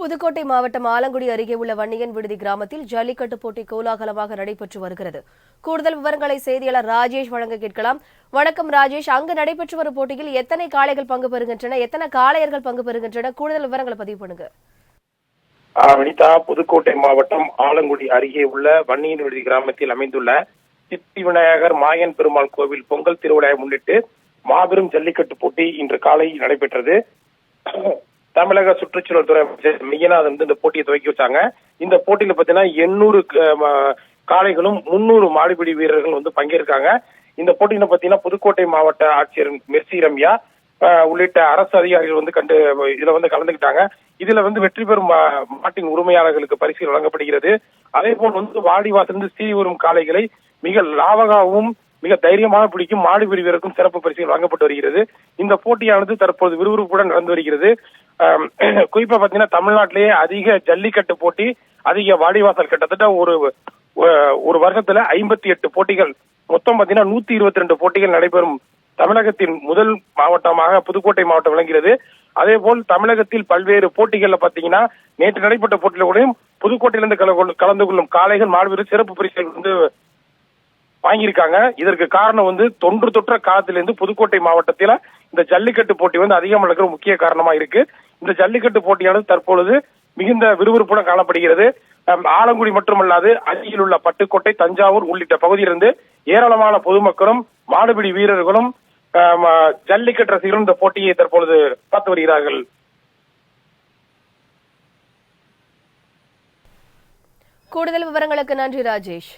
புதுக்கோட்டை மாவட்டம் ஆலங்குடி அருகே உள்ள வன்னியன் விடுதி கிராமத்தில் ஜல்லிக்கட்டு போட்டி கோலாகலமாக நடைபெற்று வருகிறது. கூடுதல் விவரங்களை செய்தியாளர் ராஜேஷ் வழங்க கேட்கலாம். வணக்கம் ராஜேஷ். அங்கு நடைபெற்று வரும் போட்டியில் எத்தனை காளைகள் பங்கு பெறுகின்றன எத்தனை காளையர்கள் பங்கு பெறுகின்றன? கூடுதல் விவரங்களை பதிவு பண்ணுங்க. வனிதா புதுக்கோட்டை மாவட்டம் ஆலங்குடி அருகே உள்ள வன்னியன் விடுதி கிராமத்தில் அமைந்துள்ள சித்தி விநாயகர் மாயன் பெருமாள் கோவில் பொங்கல் திருவிழாவை முன்னிட்டு மாபெரும் ஜல்லிக்கட்டு போட்டி இன்று காலை நடைபெற்றது. தமிழக சுற்றுச்சூழல் துறை அமைச்சர் மெய்யநாதன் வந்து இந்த போட்டியை துவக்கி வச்சாங்க. இந்த போட்டியில பாத்தீங்கன்னா எண்ணூறு காளைகளும் முன்னூறு மாடுபிடி வீரர்கள் வந்து பங்கேற்காங்க. இந்த போட்டியில பாத்தீங்கன்னா புதுக்கோட்டை மாவட்ட ஆட்சியர் மெர்சி ரம்யா உள்ளிட்ட அரசு அதிகாரிகள் வந்து கண்டு இதுல வந்து கலந்துக்கிட்டாங்க. இதுல வந்து வெற்றி பெறும் மா- மாட்டின் உரிமையாளர்களுக்கு பரிசு வழங்கப்படுகிறது. அதே போல் வந்து வாடிவாசிலிருந்து சீறி வரும் காளைகளை மிக லாவகாவும் மிக தைரியமாக பிடிக்கும் மாடுபிடி வீரருக்கும் சிறப்பு பரிசுகள் வழங்கப்பட்டு வருகிறது. இந்த போட்டியானது தற்போது விறுவிறுப்புடன் நடந்து வருகிறது. குறிப்பா பாத்தீங்கன்னா தமிழ்நாட்டிலேயே அதிக ஜல்லிக்கட்டு போட்டி அதிக வாடிவாசல் கிட்டத்தட்ட ஒரு ஒரு வருஷத்துல ஐம்பத்தி எட்டு போட்டிகள். மொத்தம் பாத்தீங்கன்னா நூத்தி இருபத்தி ரெண்டு போட்டிகள் நடைபெறும் தமிழகத்தின் முதல் மாவட்டமாக புதுக்கோட்டை மாவட்டம் விளங்குகிறது. அதே போல் தமிழகத்தில் பல்வேறு போட்டிகள்ல பாத்தீங்கன்னா நேற்று நடைபெற்ற போட்டியில கூடயும் புதுக்கோட்டையிலிருந்து கலந்து கொள்ளும் கலந்து கொள்ளும் காளைகள் மாடுவீரர் சிறப்பு பரிசுகள் வந்து வாங்கியிருக்காங்க. இதற்கு காரணம் வந்து தொன்று தொற்ற காலத்திலிருந்து புதுக்கோட்டை மாவட்டத்தில இந்த ஜல்லிக்கட்டு போட்டி வந்து அதிகம் நடக்கிற முக்கிய காரணமா இருக்கு. இந்த ஜல்லிக்கட்டு போட்டியானது தற்பொழுது மிகுந்த விறுவிறுப்புடன் காணப்படுகிறது. ஆலங்குடி மட்டுமல்லாது அருகில் உள்ள பட்டுக்கோட்டை தஞ்சாவூர் உள்ளிட்ட பகுதியிலிருந்து ஏராளமான பொதுமக்களும் மாடுபிடி வீரர்களும் ஜல்லிக்கட்டு ரசிகர்களும் இந்த போட்டியை தற்பொழுது பார்த்து வருகிறார்கள். கூடுதல் விவரங்களுக்கு நன்றி ராஜேஷ்.